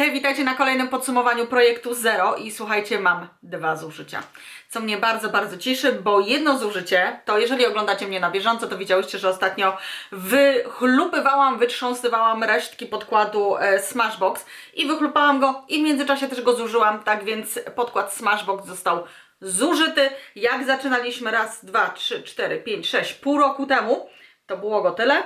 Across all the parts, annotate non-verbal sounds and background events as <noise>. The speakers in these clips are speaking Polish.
hej, <laughs> witajcie na kolejnym podsumowaniu projektu Zero i słuchajcie, mam dwa zużycia. Co mnie bardzo, bardzo cieszy, bo jedno zużycie, to jeżeli oglądacie mnie na bieżąco, to widziałyście, że ostatnio wychlupywałam, wytrząsywałam resztki podkładu e, Smashbox i wychlupałam go i w międzyczasie też go zużyłam, tak więc podkład Smashbox został zużyty. Jak zaczynaliśmy raz, dwa, trzy, cztery, pięć, sześć, pół roku temu, to było go tyle.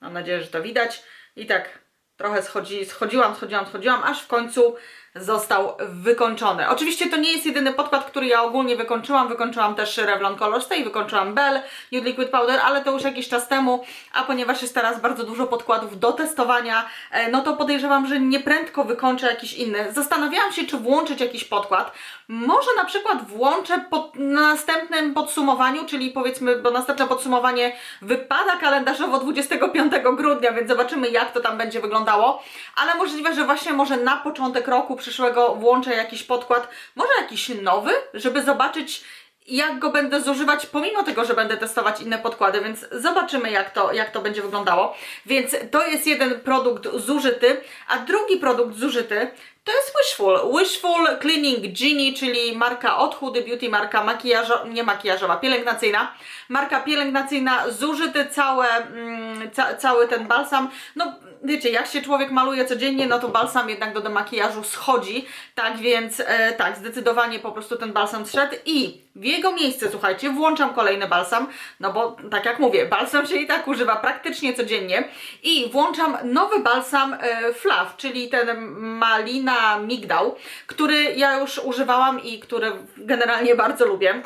Mam nadzieję, że to widać. I tak trochę schodzi, schodziłam, schodziłam, schodziłam, aż w końcu został wykończony. Oczywiście to nie jest jedyny podkład, który ja ogólnie wykończyłam. Wykończyłam też Revlon Color Stay, wykończyłam Bell Nude Liquid Powder, ale to już jakiś czas temu, a ponieważ jest teraz bardzo dużo podkładów do testowania, e, no to podejrzewam, że nieprędko wykończę jakiś inny. Zastanawiałam się, czy włączyć jakiś podkład. Może na przykład włączę pod, na następnym podsumowaniu, czyli powiedzmy, bo następne podsumowanie wypada kalendarzowo 25 grudnia, więc zobaczymy jak to tam będzie wyglądało. Ale możliwe, że właśnie może na początek roku przyszłego włączę jakiś podkład, może jakiś nowy, żeby zobaczyć jak go będę zużywać, pomimo tego, że będę testować inne podkłady, więc zobaczymy, jak to, jak to będzie wyglądało. Więc to jest jeden produkt zużyty, a drugi produkt zużyty to jest Wishful. Wishful Cleaning Genie, czyli marka od Beauty, marka makijażo, nie makijażowa, pielęgnacyjna. Marka pielęgnacyjna, zużyty całe, mm, ca, cały ten balsam. No wiecie, jak się człowiek maluje codziennie, no to balsam jednak do demakijażu schodzi. Tak więc, e, tak, zdecydowanie po prostu ten balsam zszedł i w jego miejsce, słuchajcie, włączam kolejny balsam, no bo tak jak mówię, balsam się i tak używa praktycznie codziennie i włączam nowy balsam e, Flav, czyli ten malina migdał, który ja już używałam i który generalnie bardzo lubię.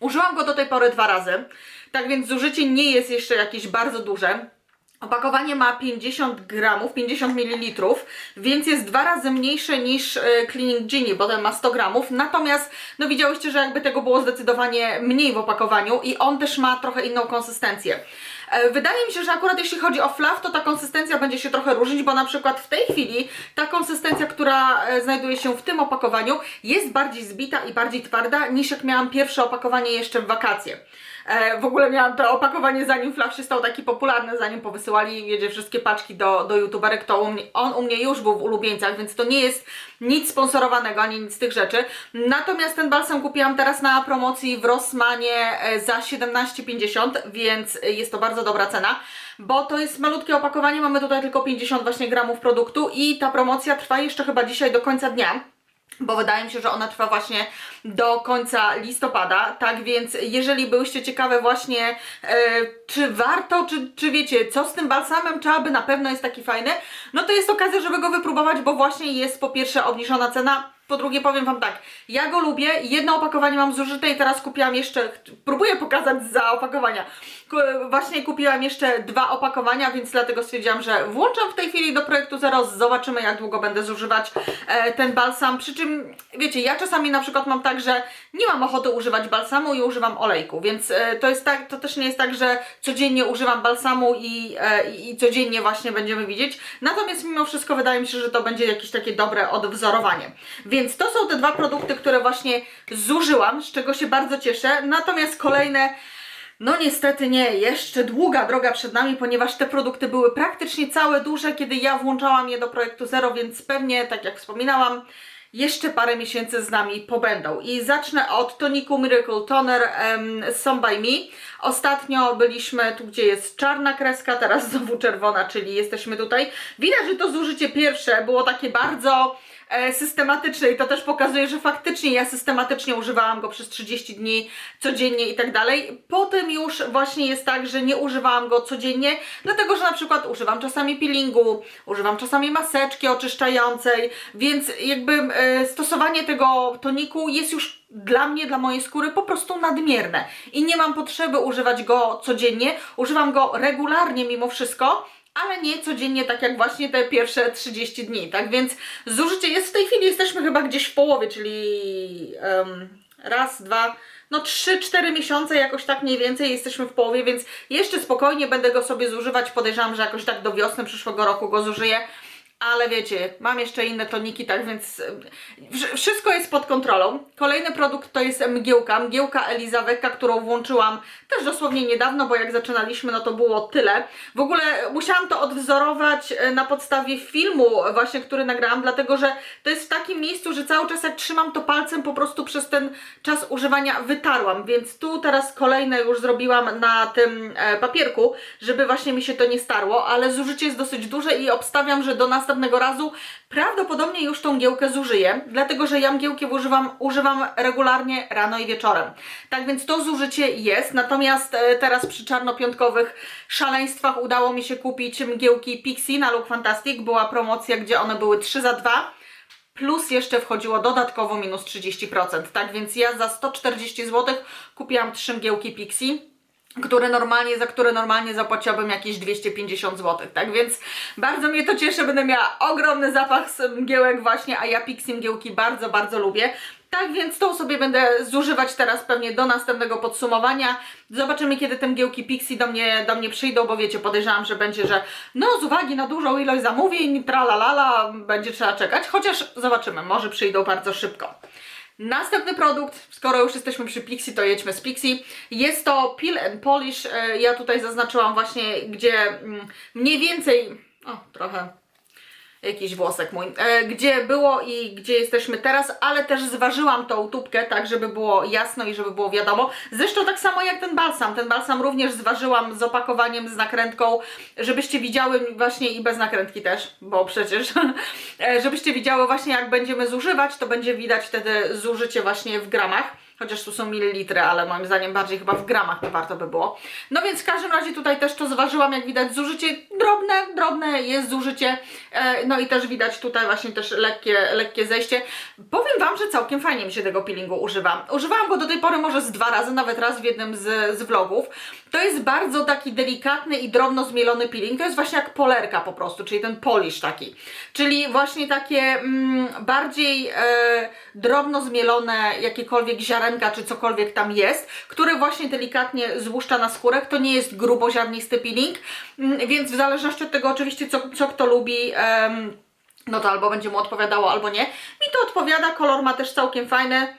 Użyłam go do tej pory dwa razy, tak więc zużycie nie jest jeszcze jakieś bardzo duże. Opakowanie ma 50 gramów, 50 ml, więc jest dwa razy mniejsze niż e, Cleaning Genie, bo ten ma 100 gramów. Natomiast, no widziałyście, że jakby tego było zdecydowanie mniej w opakowaniu i on też ma trochę inną konsystencję. E, Wydaje mi się, że akurat jeśli chodzi o flaw, to ta konsystencja będzie się trochę różnić, bo na przykład w tej chwili ta konsystencja, która e, znajduje się w tym opakowaniu, jest bardziej zbita i bardziej twarda niż jak miałam pierwsze opakowanie jeszcze w wakacje. E, w ogóle miałam to opakowanie zanim Flav się stał taki popularny, zanim powysyłali wiecie, wszystkie paczki do, do youtuberek, to u mnie, on u mnie już był w ulubieńcach, więc to nie jest nic sponsorowanego, ani nic z tych rzeczy. Natomiast ten balsam kupiłam teraz na promocji w Rossmanie e, za 17,50, więc jest to bardzo dobra cena, bo to jest malutkie opakowanie, mamy tutaj tylko 50 właśnie gramów produktu i ta promocja trwa jeszcze chyba dzisiaj do końca dnia bo wydaje mi się, że ona trwa właśnie do końca listopada, tak więc jeżeli byłyście ciekawe właśnie e, czy warto, czy, czy wiecie, co z tym balsamem, czy aby na pewno jest taki fajny, no to jest okazja, żeby go wypróbować, bo właśnie jest po pierwsze obniżona cena, po drugie powiem Wam tak, ja go lubię, jedno opakowanie mam zużyte i teraz kupiłam jeszcze, próbuję pokazać za opakowania, właśnie kupiłam jeszcze dwa opakowania, więc dlatego stwierdziłam, że włączam w tej chwili do projektu Zero, zobaczymy jak długo będę zużywać e, ten balsam, przy czym wiecie, ja czasami na przykład mam tak, że nie mam ochoty używać balsamu i używam olejku, więc e, to jest tak, to też nie jest tak, że codziennie używam balsamu e, i i codziennie właśnie będziemy widzieć, natomiast mimo wszystko wydaje mi się, że to będzie jakieś takie dobre odwzorowanie. Więc to są te dwa produkty, które właśnie zużyłam, z czego się bardzo cieszę. Natomiast kolejne, no niestety nie, jeszcze długa droga przed nami, ponieważ te produkty były praktycznie całe duże, kiedy ja włączałam je do projektu Zero, więc pewnie, tak jak wspominałam, jeszcze parę miesięcy z nami pobędą. I zacznę od toniku Miracle Toner um, Some by Me. Ostatnio byliśmy tu, gdzie jest czarna kreska, teraz <laughs> znowu czerwona, czyli jesteśmy tutaj. Widać, że to zużycie pierwsze było takie bardzo e, systematyczne i to też pokazuje, że faktycznie ja systematycznie używałam go przez 30 dni codziennie i tak dalej. Potem już właśnie jest tak, że nie używałam go codziennie, dlatego że na przykład używam czasami peelingu, używam czasami maseczki oczyszczającej, więc jakby e, stosowanie tego toniku jest już dla mnie, dla mojej skóry po prostu nadmierne i nie mam potrzeby używać go codziennie, używam go regularnie mimo wszystko, ale nie codziennie, tak jak właśnie te pierwsze 30 dni, tak? Więc zużycie jest w tej chwili, jesteśmy chyba gdzieś w połowie, czyli em, raz, dwa, no 3-4 miesiące jakoś tak mniej więcej jesteśmy w połowie, więc jeszcze spokojnie będę go sobie zużywać, podejrzewam, że jakoś tak do wiosny przyszłego roku go zużyję, ale wiecie, mam jeszcze inne toniki, tak więc e, wsz- wszystko jest pod kontrolą. Kolejny produkt to jest mgiełka, mgiełka Elizaweka, którą włączyłam też dosłownie niedawno, bo jak zaczynaliśmy, no to było tyle. W ogóle musiałam to odwzorować e, na podstawie filmu właśnie, który nagrałam, dlatego że to jest w takim miejscu, że cały czas jak trzymam to palcem, po prostu przez ten czas używania wytarłam, więc tu teraz kolejne już zrobiłam na tym e, papierku, żeby właśnie mi się to nie starło, ale zużycie jest dosyć duże i obstawiam, że do następnego razu prawdopodobnie już tą mgiełkę zużyję, dlatego że ja mgiełki używam, używam regularnie rano i wieczorem. Tak więc to zużycie jest, natomiast e, teraz przy czarnopiątkowych szaleństwach udało mi się kupić mgiełki Pixie na Look Fantastic. Była promocja, gdzie one były 3 za 2 plus jeszcze wchodziło dodatkowo minus 30%. Tak więc ja za 140 zł kupiłam trzy mgiełki Pixie które normalnie, za które normalnie zapłaciłabym jakieś 250 zł, tak więc bardzo mnie to cieszy, będę miała ogromny zapach mgiełek właśnie, a ja Pixie mgiełki bardzo, bardzo lubię. Tak więc tą sobie będę zużywać teraz pewnie do następnego podsumowania. Zobaczymy, kiedy te mgiełki Pixie do mnie, do mnie przyjdą, bo wiecie, podejrzewam, że będzie, że no z uwagi na dużą ilość zamówień, tralalala, będzie trzeba czekać, chociaż zobaczymy, może przyjdą bardzo szybko. Następny produkt, skoro już jesteśmy przy Pixie, to jedźmy z Pixie. Jest to Peel and Polish. E, Ja tutaj zaznaczyłam właśnie, gdzie mm, mniej więcej, o trochę jakiś włosek mój, e, gdzie było i gdzie jesteśmy teraz, ale też zważyłam tą tubkę, tak żeby było jasno i żeby było wiadomo. Zresztą tak samo jak ten balsam. Ten balsam również zważyłam z opakowaniem, z nakrętką, żebyście widziały właśnie i bez nakrętki też, bo przecież, <laughs> e, żebyście widziały właśnie jak będziemy zużywać, to będzie widać wtedy zużycie właśnie w gramach. Chociaż tu są mililitry, ale moim zdaniem bardziej chyba w gramach to warto by było. No więc w każdym razie tutaj też to zważyłam, jak widać zużycie drobne, drobne jest zużycie. E, no i też widać tutaj właśnie też lekkie, lekkie zejście. Powiem Wam, że całkiem fajnie mi się tego peelingu używa. Używałam go do tej pory może z dwa razy, nawet raz w jednym z, z vlogów. To jest bardzo taki delikatny i drobno zmielony peeling. To jest właśnie jak polerka po prostu, czyli ten polish taki. Czyli właśnie takie mm, bardziej e, drobno zmielone jakiekolwiek ziarenka czy cokolwiek tam jest, które właśnie delikatnie złuszcza na skórę. To nie jest gruboziarnisty peeling, mm, więc w zależności od tego oczywiście co, co kto lubi, em, no to albo będzie mu odpowiadało, albo nie. Mi to odpowiada, kolor ma też całkiem fajny.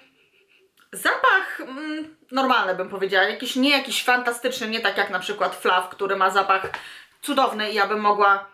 Zapach mm, normalny bym powiedziała, jakiś nie jakiś fantastyczny, nie tak jak na przykład Flav, który ma zapach cudowny i ja bym mogła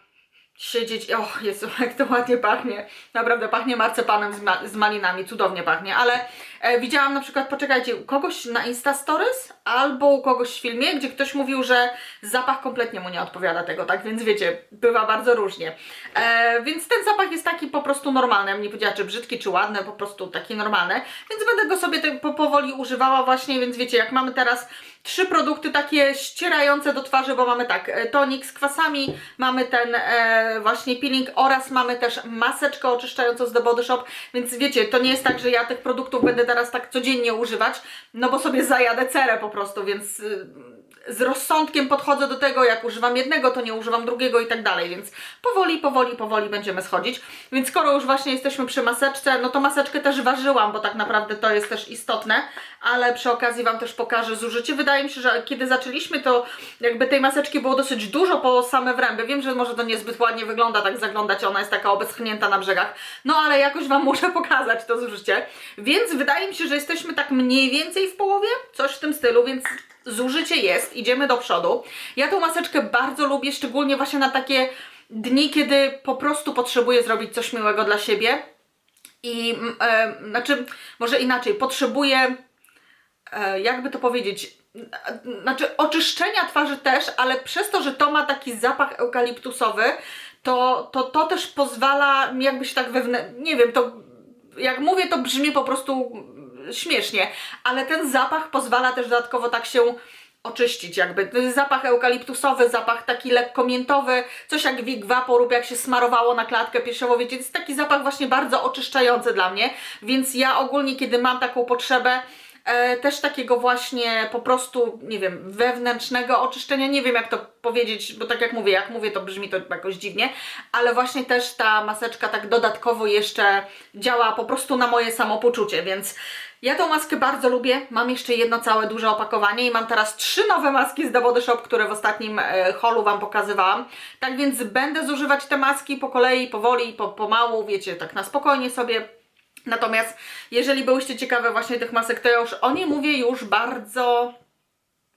siedzieć, o Jezu, <laughs> jak to ładnie pachnie, naprawdę pachnie marcepanem z, ma z malinami, cudownie pachnie, ale e, widziałam na przykład, poczekajcie, kogoś na Insta Stories albo u kogoś w filmie, gdzie ktoś mówił, że zapach kompletnie mu nie odpowiada tego, tak, więc wiecie, bywa bardzo różnie, e, więc ten zapach jest taki po prostu normalny, ja bym nie powiedziała, czy brzydki, czy ładny, po prostu taki normalny, więc będę go sobie po, powoli używała właśnie, więc wiecie, jak mamy teraz trzy produkty takie ścierające do twarzy, bo mamy tak, e, tonik z kwasami, mamy ten e, właśnie peeling oraz mamy też maseczkę oczyszczającą z The Body Shop, więc wiecie, to nie jest tak, że ja tych produktów będę teraz tak codziennie używać, no bo sobie zajadę cerę po prostu, więc y, z rozsądkiem podchodzę do tego, jak używam jednego, to nie używam drugiego i tak dalej, więc powoli, powoli, powoli będziemy schodzić. Więc skoro już właśnie jesteśmy przy maseczce, no to maseczkę też ważyłam, bo tak naprawdę to jest też istotne, ale przy okazji Wam też pokażę zużycie. Wydaje mi się, że kiedy zaczęliśmy, to jakby tej maseczki było dosyć dużo po same wręby. Wiem, że może to niezbyt ładnie wygląda, tak zaglądać, ona jest taka obeschnięta na brzegach, no ale jakoś Wam <laughs> muszę pokazać to zużycie. Więc wydaje mi się, że jesteśmy tak mniej więcej w połowie, coś w tym stylu, więc zużycie jest, idziemy do przodu. Ja tą maseczkę bardzo lubię, szczególnie właśnie na takie dni, kiedy po prostu potrzebuję zrobić coś miłego dla siebie. I mm, e, znaczy, może inaczej, potrzebuję, e, jakby to powiedzieć, znaczy oczyszczenia twarzy też, ale przez to, że to ma taki zapach eukaliptusowy, to to, to też pozwala jakby się tak wewnętrznie, nie wiem, to jak mówię, to brzmi po prostu śmiesznie, ale ten zapach pozwala też dodatkowo tak się oczyścić jakby. Zapach eukaliptusowy, zapach taki lekko miętowy, coś jak Wig Vapor, jak się smarowało na klatkę piersiową, wiecie, jest taki zapach właśnie bardzo oczyszczający dla mnie, więc ja ogólnie, kiedy mam taką potrzebę, e, też takiego właśnie po prostu, nie wiem, wewnętrznego oczyszczenia, nie wiem jak to powiedzieć, bo tak jak mówię, jak mówię to brzmi to jakoś dziwnie, ale właśnie też ta maseczka tak dodatkowo jeszcze działa po prostu na moje samopoczucie, więc Ja tą maskę bardzo lubię. Mam jeszcze jedno całe duże opakowanie i mam teraz trzy nowe maski z The Body Shop, które w ostatnim e, holu Wam pokazywałam. Tak więc będę zużywać te maski po kolei, powoli, po, pomału, wiecie, tak na spokojnie sobie. Natomiast jeżeli byłyście ciekawe właśnie tych masek, to ja już o nie mówię już bardzo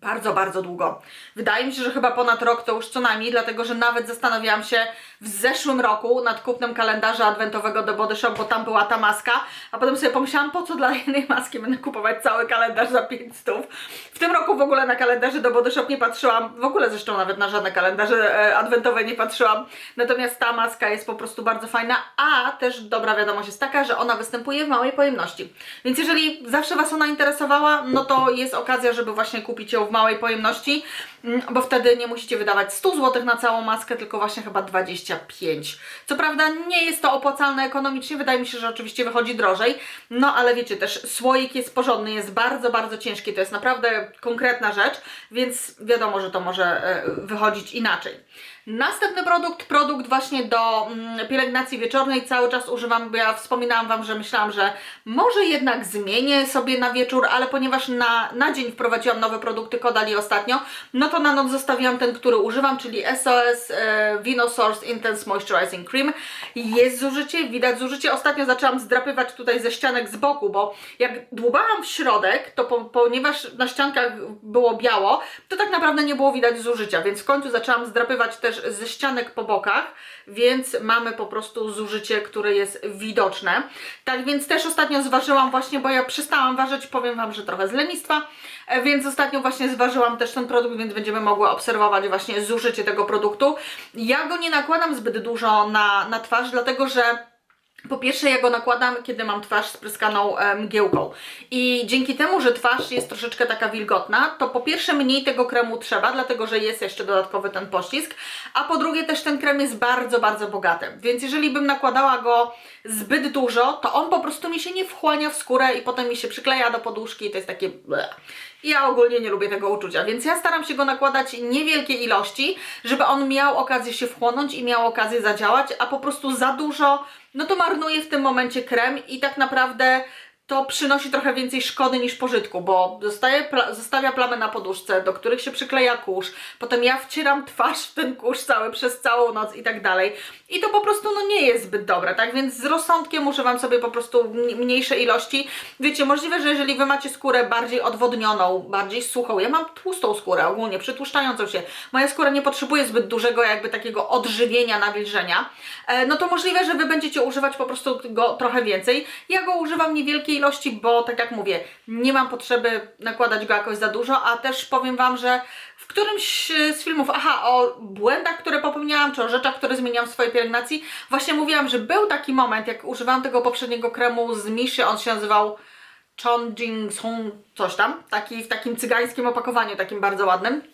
bardzo, bardzo długo. Wydaje mi się, że chyba ponad rok to już co najmniej, dlatego że nawet zastanawiałam się w zeszłym roku nad kupnem kalendarza adwentowego do Body Shop, bo tam była ta maska, a potem sobie pomyślałam, po co dla jednej maski będę kupować cały kalendarz za 500. W tym roku w ogóle na kalendarze do Body Shop nie patrzyłam, w ogóle zresztą nawet na żadne kalendarze e, adwentowe nie patrzyłam, natomiast ta maska jest po prostu bardzo fajna, a też dobra wiadomość jest taka, że ona występuje w małej pojemności. Więc jeżeli zawsze Was ona interesowała, no to jest okazja, żeby właśnie kupić ją w małej pojemności, mm, bo wtedy nie musicie wydawać 100 zł na całą maskę, tylko właśnie chyba 25. Co prawda nie jest to opłacalne ekonomicznie, wydaje mi się, że oczywiście wychodzi drożej, no ale wiecie też, słoik jest porządny, jest bardzo, bardzo ciężki, to jest naprawdę konkretna rzecz, więc wiadomo, że to może e, wychodzić inaczej. Następny produkt, produkt właśnie do mm, pielęgnacji wieczornej, cały czas używam, bo ja wspominałam Wam, że myślałam, że może jednak zmienię sobie na wieczór, ale ponieważ na, na dzień wprowadziłam nowe produkty Kodali ostatnio, no to na noc zostawiłam ten, który używam, czyli SOS e, Intense Moisturizing Cream. Jest zużycie, widać zużycie. Ostatnio zaczęłam zdrapywać tutaj ze ścianek z boku, bo jak dłubałam w środek, to po, ponieważ na ściankach było biało, to tak naprawdę nie było widać zużycia, więc w końcu zaczęłam zdrapywać też ze ścianek po bokach, więc mamy po prostu zużycie, które jest widoczne. Tak więc też ostatnio zważyłam właśnie, bo ja przestałam ważyć, powiem Wam, że trochę z lenistwa, e, więc ostatnio właśnie zważyłam też ten produkt, więc będziemy mogły obserwować właśnie zużycie tego produktu. Ja go nie nakładam zbyt dużo na, na twarz, dlatego że po pierwsze, ja go nakładam, kiedy mam twarz spryskaną e, mgiełką. I dzięki temu, że twarz jest troszeczkę taka wilgotna, to po pierwsze mniej tego kremu trzeba, dlatego że jest jeszcze dodatkowy ten pościsk, a po drugie też ten krem jest bardzo, bardzo bogaty. Więc jeżeli bym nakładała go zbyt dużo, to on po prostu mi się nie wchłania w skórę i potem mi się przykleja do poduszki i to jest takie... bleh. Ja ogólnie nie lubię tego uczucia, więc ja staram się go nakładać niewielkie ilości, żeby on miał okazję się wchłonąć i miał okazję zadziałać, a po prostu za dużo, no to marnuje w tym momencie krem i tak naprawdę to przynosi trochę więcej szkody niż pożytku, bo zostaje, pla zostawia plamy na poduszce, do których się przykleja kurz, potem ja wcieram twarz w ten kurz cały przez całą noc i tak dalej. I to po prostu no, nie jest zbyt dobre, tak? Więc z rozsądkiem używam sobie po prostu mniejsze ilości. Wiecie, możliwe, że jeżeli Wy macie skórę bardziej odwodnioną, bardziej suchą, ja mam tłustą skórę ogólnie, przytłuszczającą się, moja skóra nie potrzebuje zbyt dużego jakby takiego odżywienia, nawilżenia, e, no to możliwe, że Wy będziecie używać po prostu go trochę więcej. Ja go używam niewielkiej ilości, bo tak jak mówię, nie mam potrzeby nakładać go jakoś za dużo, a też powiem Wam, że w którymś e, z filmów, aha, o błędach, które popełniałam, czy o rzeczach, które zmieniałam w swojej pielęgnacji, właśnie mówiłam, że był taki moment, jak używałam tego poprzedniego kremu z Miszy, on się nazywał Chonjing Song, coś tam, taki w takim cygańskim opakowaniu, takim bardzo ładnym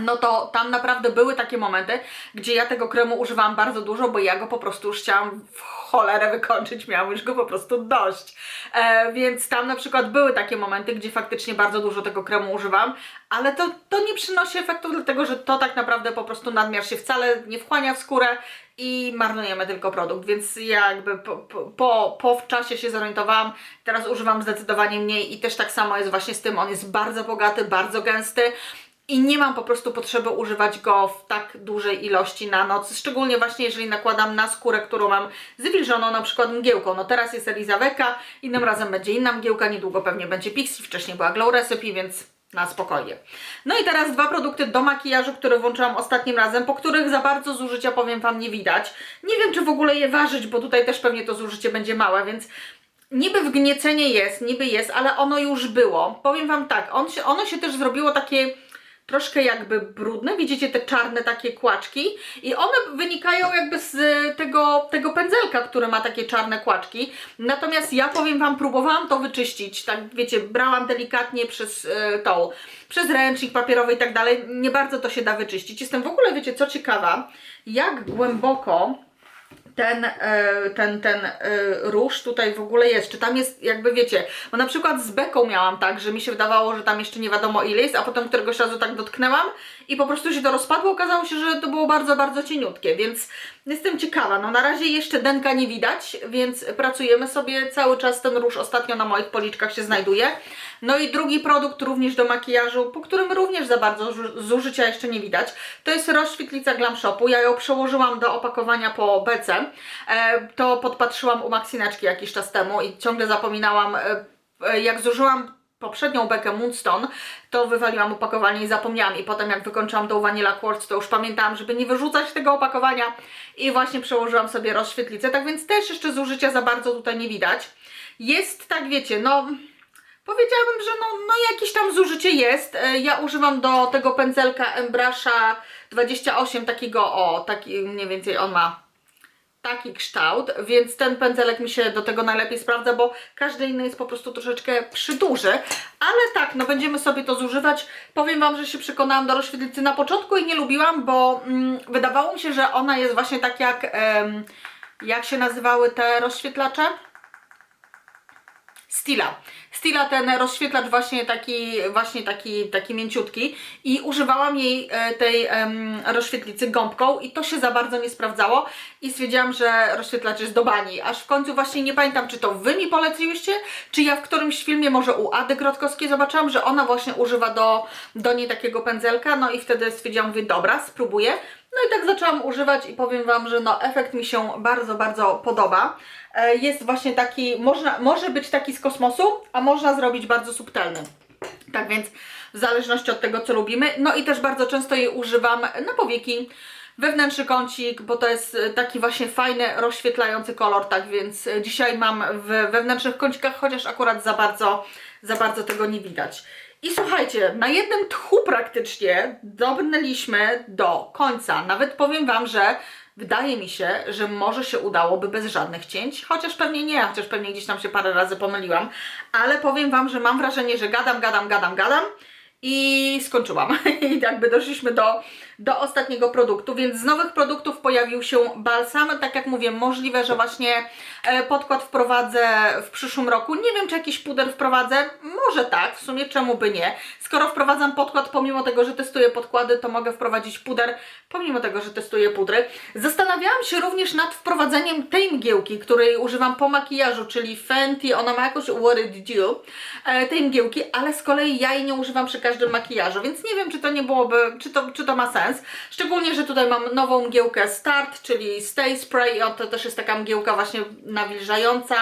no to tam naprawdę były takie momenty, gdzie ja tego kremu używałam bardzo dużo, bo ja go po prostu już chciałam w cholerę wykończyć, miałam już go po prostu dość. E, więc tam na przykład były takie momenty, gdzie faktycznie bardzo dużo tego kremu używam, ale to, to nie przynosi efektu, dlatego że to tak naprawdę po prostu nadmiar się wcale nie wchłania w skórę i marnujemy tylko produkt, więc ja jakby po, po, po, czasie się zorientowałam, teraz używam zdecydowanie mniej i też tak samo jest właśnie z tym, on jest bardzo bogaty, bardzo gęsty, i nie mam po prostu potrzeby używać go w tak dużej ilości na noc, szczególnie właśnie jeżeli nakładam na skórę, którą mam zwilżoną na przykład mgiełką. No teraz jest Elizaweka, innym razem będzie inna mgiełka, niedługo pewnie będzie Pixie, wcześniej była Glow Recipe, więc na spokojnie. No i teraz dwa produkty do makijażu, które włączyłam ostatnim razem, po których za bardzo zużycia powiem Wam nie widać. Nie wiem, czy w ogóle je ważyć, bo tutaj też pewnie to zużycie będzie małe, więc niby wgniecenie jest, niby jest, ale ono już było. Powiem Wam tak, on się, ono się też zrobiło takie troszkę jakby brudne. Widzicie te czarne takie kłaczki i one wynikają jakby z tego, tego pędzelka, który ma takie czarne kłaczki. Natomiast ja powiem Wam, próbowałam to wyczyścić, tak wiecie, brałam delikatnie przez y, tą, przez ręcznik papierowy i tak dalej. Nie bardzo to się da wyczyścić. Jestem w ogóle, wiecie, co ciekawa, jak głęboko ten, e, ten, ten e, róż tutaj w ogóle jest, czy tam jest jakby wiecie, bo na przykład z beką miałam tak, że mi się wydawało, że tam jeszcze nie wiadomo ile jest, a potem któregoś razu tak dotknęłam i po prostu się to rozpadło. Okazało się, że to było bardzo, bardzo cieniutkie, więc jestem ciekawa. No na razie jeszcze denka nie widać, więc pracujemy sobie. Cały czas ten róż ostatnio na moich policzkach się znajduje. No i drugi produkt również do makijażu, po którym również za bardzo zu- zużycia jeszcze nie widać. To jest rozświetlica Glam Shopu. Ja ją przełożyłam do opakowania po BC. E, to podpatrzyłam u Maxineczki jakiś czas temu i ciągle zapominałam, e, e, jak zużyłam poprzednią bekę Moonstone, to wywaliłam opakowanie i zapomniałam. I potem jak wykończyłam tą Vanilla Quartz, to już pamiętałam, żeby nie wyrzucać tego opakowania i właśnie przełożyłam sobie rozświetlicę. Tak więc też jeszcze zużycia za bardzo tutaj nie widać. Jest, tak wiecie, no... Powiedziałabym, że no, no jakieś tam zużycie jest. E, Ja używam do tego pędzelka Embrasha 28 takiego, o, taki mniej więcej on ma taki kształt, więc ten pędzelek mi się do tego najlepiej sprawdza, bo każdy inny jest po prostu troszeczkę przyduży, ale tak, no będziemy sobie to zużywać. Powiem Wam, że się przekonałam do rozświetlicy na początku i nie lubiłam, bo mm, wydawało mi się, że ona jest właśnie tak jak, em, jak się nazywały te rozświetlacze? Stila. Stila ten rozświetlacz właśnie taki, właśnie taki, taki mięciutki i używałam jej e, tej em, rozświetlicy gąbką i to się za bardzo nie sprawdzało i stwierdziłam, że rozświetlacz jest do bani, aż w końcu właśnie nie pamiętam, czy to Wy mi poleciłyście, czy ja w którymś filmie, może u Ady Grotkowskiej zobaczyłam, że ona właśnie używa do, do niej takiego pędzelka, no i wtedy stwierdziłam, mówię, dobra, spróbuję. No i tak zaczęłam używać i powiem Wam, że no efekt mi się bardzo, bardzo podoba. E, Jest właśnie taki, można, może być taki z kosmosu, a można zrobić bardzo subtelny. Tak więc w zależności od tego, co lubimy. No i też bardzo często jej używam na powieki, wewnętrzny kącik, bo to jest e, taki właśnie fajny, rozświetlający kolor, tak więc e, dzisiaj mam w wewnętrznych kącikach, chociaż akurat za bardzo, za bardzo tego nie widać. I słuchajcie, na jednym tchu praktycznie dobrnęliśmy do końca. Nawet powiem Wam, że wydaje mi się, że może się udałoby bez żadnych cięć, chociaż pewnie nie, chociaż pewnie gdzieś tam się parę razy pomyliłam, ale powiem Wam, że mam wrażenie, że gadam, gadam, gadam, gadam i skończyłam. <laughs> I jakby doszliśmy do, do ostatniego produktu, więc z nowych produktów pojawił się balsam. Tak jak mówię, możliwe, że właśnie e, podkład wprowadzę w przyszłym roku. Nie wiem, czy jakiś puder wprowadzę. Może tak, w sumie czemu by nie. Skoro wprowadzam podkład, pomimo tego, że testuję podkłady, to mogę wprowadzić puder, pomimo tego, że testuję pudry. Zastanawiałam się również nad wprowadzeniem tej mgiełki, której używam po makijażu, czyli Fenty, ona ma What It Do, e, tej mgiełki, ale z kolei ja jej nie używam przy każdym makijażu, więc nie wiem, czy to nie byłoby, czy to, czy to ma sens. Szczególnie, że tutaj mam nową mgiełkę Start, czyli Stay Spray, o, to też jest taka mgiełka właśnie nawilżająca.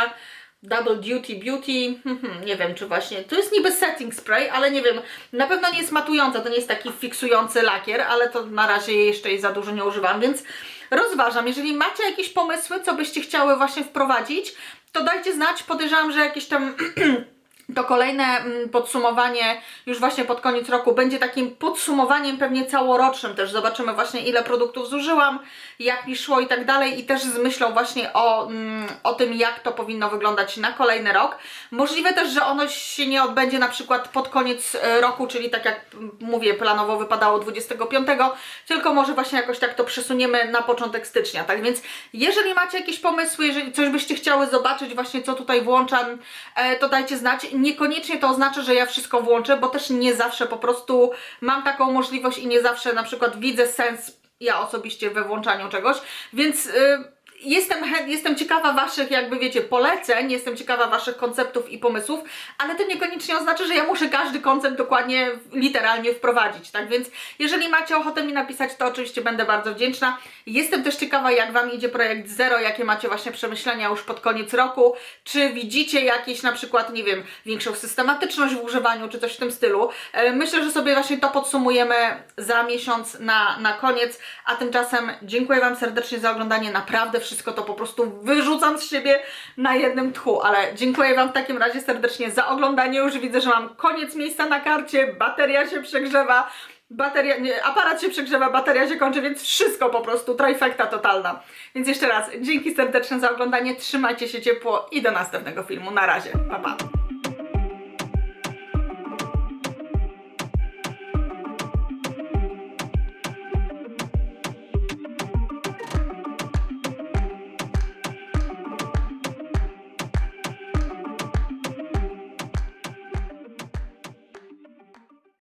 Double Duty Beauty, hmm, nie wiem czy właśnie, to jest niby setting spray, ale nie wiem, na pewno nie jest matująca, to nie jest taki fiksujący lakier, ale to na razie jeszcze jej za dużo nie używam, więc rozważam, jeżeli macie jakieś pomysły, co byście chciały właśnie wprowadzić, to dajcie znać, podejrzewam, że jakieś tam <clears throat> to kolejne mm, podsumowanie już właśnie pod koniec roku będzie takim podsumowaniem pewnie całorocznym też. Zobaczymy właśnie ile produktów zużyłam, jak mi szło i tak dalej i też z myślą właśnie o, mm, o tym jak to powinno wyglądać na kolejny rok. Możliwe też, że ono się nie odbędzie na przykład pod koniec e, roku, czyli tak jak mówię, planowo wypadało 25, tylko może właśnie jakoś tak to przesuniemy na początek stycznia. Tak więc jeżeli macie jakieś pomysły, jeżeli coś byście chciały zobaczyć właśnie co tutaj włączam, e, to dajcie znać. Niekoniecznie to oznacza, że ja wszystko włączę, bo też nie zawsze po prostu mam taką możliwość i nie zawsze na przykład widzę sens ja osobiście we włączaniu czegoś, więc y, jestem, jestem ciekawa Waszych, jakby wiecie, poleceń, jestem ciekawa Waszych konceptów i pomysłów, ale to niekoniecznie oznacza, że ja muszę każdy koncept dokładnie, literalnie wprowadzić, tak więc jeżeli macie ochotę mi napisać, to oczywiście będę bardzo wdzięczna. Jestem też ciekawa, jak Wam idzie projekt Zero, jakie macie właśnie przemyślenia już pod koniec roku, czy widzicie jakieś na przykład, nie wiem, większą systematyczność w używaniu, czy coś w tym stylu. E, Myślę, że sobie właśnie to podsumujemy za miesiąc na, na koniec, a tymczasem dziękuję Wam serdecznie za oglądanie, naprawdę wszystko to po prostu wyrzucam z siebie na jednym tchu, ale dziękuję Wam w takim razie serdecznie za oglądanie, już widzę, że mam koniec miejsca na karcie, bateria się przegrzewa, bateria, nie, aparat się przegrzewa, bateria się kończy, więc wszystko po prostu, trifekta totalna. Więc jeszcze raz, dzięki serdeczne za oglądanie, trzymajcie się ciepło i do następnego filmu, na razie, pa pa!